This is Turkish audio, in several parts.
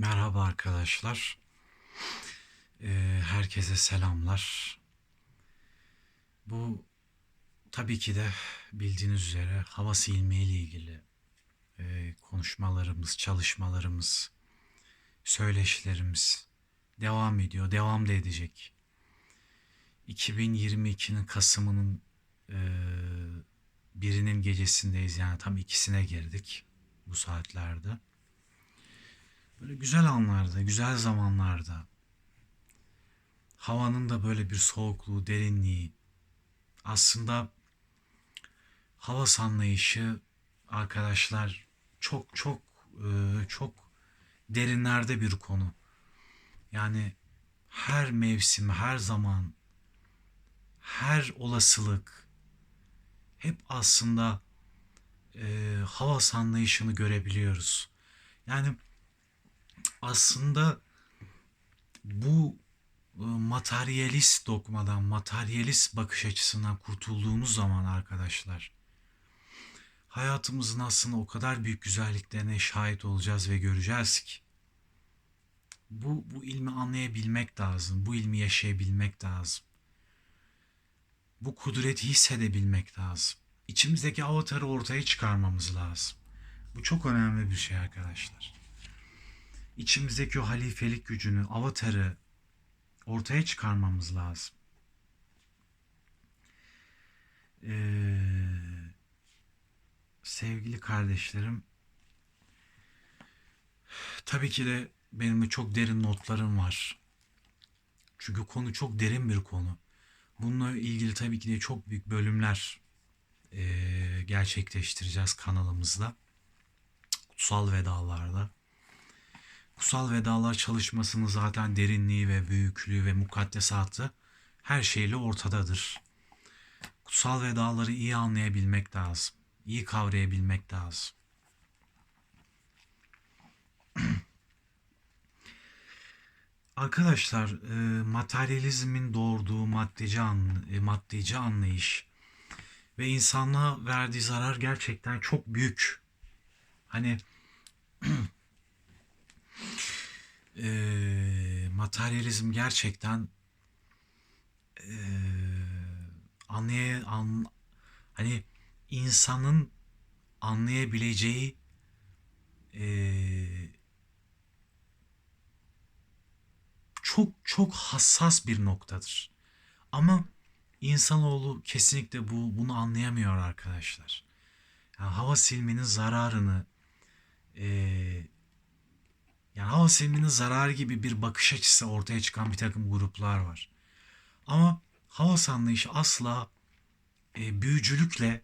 Merhaba arkadaşlar. Ee, herkese selamlar. Bu tabii ki de bildiğiniz üzere hava silme ile ilgili e, konuşmalarımız, çalışmalarımız, söyleşilerimiz devam ediyor, devam da edecek. 2022'nin Kasım'ının e, birinin gecesindeyiz yani tam ikisine girdik bu saatlerde. Böyle güzel anlarda, güzel zamanlarda havanın da böyle bir soğukluğu, derinliği aslında hava anlayışı arkadaşlar çok çok e, çok derinlerde bir konu. Yani her mevsim, her zaman, her olasılık hep aslında e, hava anlayışını görebiliyoruz. Yani aslında bu e, materyalist dogmadan, materyalist bakış açısından kurtulduğumuz zaman arkadaşlar hayatımızın aslında o kadar büyük güzelliklerine şahit olacağız ve göreceğiz ki bu, bu ilmi anlayabilmek lazım. Bu ilmi yaşayabilmek lazım. Bu kudreti hissedebilmek lazım. İçimizdeki avatarı ortaya çıkarmamız lazım. Bu çok önemli bir şey arkadaşlar içimizdeki o halifelik gücünü, avatarı ortaya çıkarmamız lazım. Ee, sevgili kardeşlerim, tabii ki de benim de çok derin notlarım var. Çünkü konu çok derin bir konu. Bununla ilgili tabii ki de çok büyük bölümler e, gerçekleştireceğiz kanalımızda. Kutsal vedalarda. Kutsal vedalar çalışmasının zaten derinliği ve büyüklüğü ve mukaddesatı her şeyle ortadadır. Kutsal vedaları iyi anlayabilmek lazım. iyi kavrayabilmek lazım. Arkadaşlar, e, materyalizmin doğurduğu maddeci, an, e, maddeci anlayış ve insanlığa verdiği zarar gerçekten çok büyük. Hani e, materyalizm gerçekten e, anlay an, hani insanın anlayabileceği e, çok çok hassas bir noktadır. Ama insanoğlu kesinlikle bu bunu anlayamıyor arkadaşlar. Yani hava silmenin zararını e, yani hava silmenin zararı gibi bir bakış açısı ortaya çıkan bir takım gruplar var. Ama hava anlayışı asla e, büyücülükle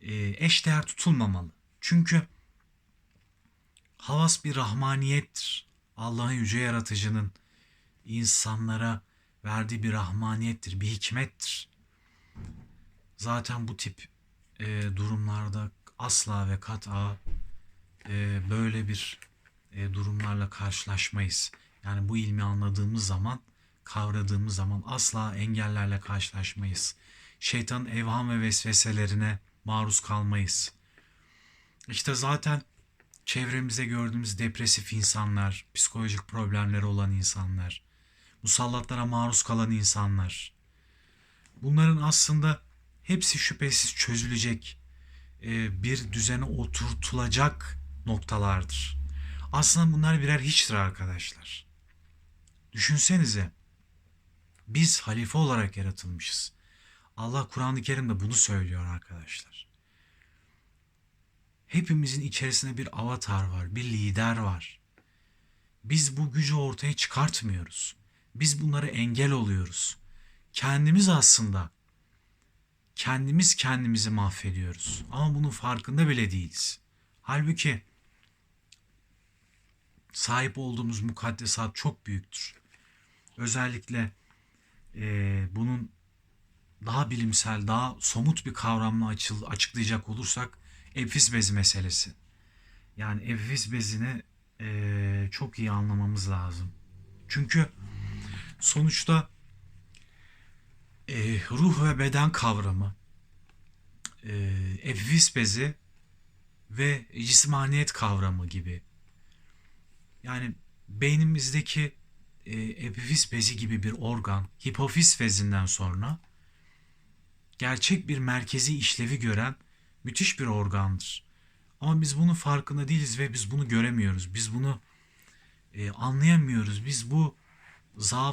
e, eşdeğer tutulmamalı. Çünkü havas bir rahmaniyettir. Allah'ın yüce yaratıcının insanlara verdiği bir rahmaniyettir, bir hikmettir. Zaten bu tip e, durumlarda asla ve kat'a e, böyle bir e, durumlarla karşılaşmayız. Yani bu ilmi anladığımız zaman, kavradığımız zaman asla engellerle karşılaşmayız. Şeytanın evham ve vesveselerine maruz kalmayız. İşte zaten çevremizde gördüğümüz depresif insanlar, psikolojik problemleri olan insanlar, musallatlara maruz kalan insanlar. Bunların aslında hepsi şüphesiz çözülecek, e, bir düzene oturtulacak noktalardır. Aslında bunlar birer hiçtir arkadaşlar. Düşünsenize. Biz halife olarak yaratılmışız. Allah Kur'an-ı Kerim'de bunu söylüyor arkadaşlar. Hepimizin içerisinde bir avatar var, bir lider var. Biz bu gücü ortaya çıkartmıyoruz. Biz bunları engel oluyoruz. Kendimiz aslında kendimiz kendimizi mahvediyoruz. Ama bunun farkında bile değiliz. Halbuki sahip olduğumuz mukaddesat çok büyüktür. Özellikle e, bunun daha bilimsel, daha somut bir kavramla açıl, açıklayacak olursak epifiz bezi meselesi. Yani epifiz bezini e, çok iyi anlamamız lazım. Çünkü sonuçta e, ruh ve beden kavramı, e, epifiz bezi ve cismaniyet kavramı gibi Yani beynimizdeki e, epifiz bezi gibi bir organ, hipofiz bezinden sonra gerçek bir merkezi işlevi gören müthiş bir organdır. Ama biz bunun farkında değiliz ve biz bunu göremiyoruz. Biz bunu e, anlayamıyoruz. Biz bu zaaf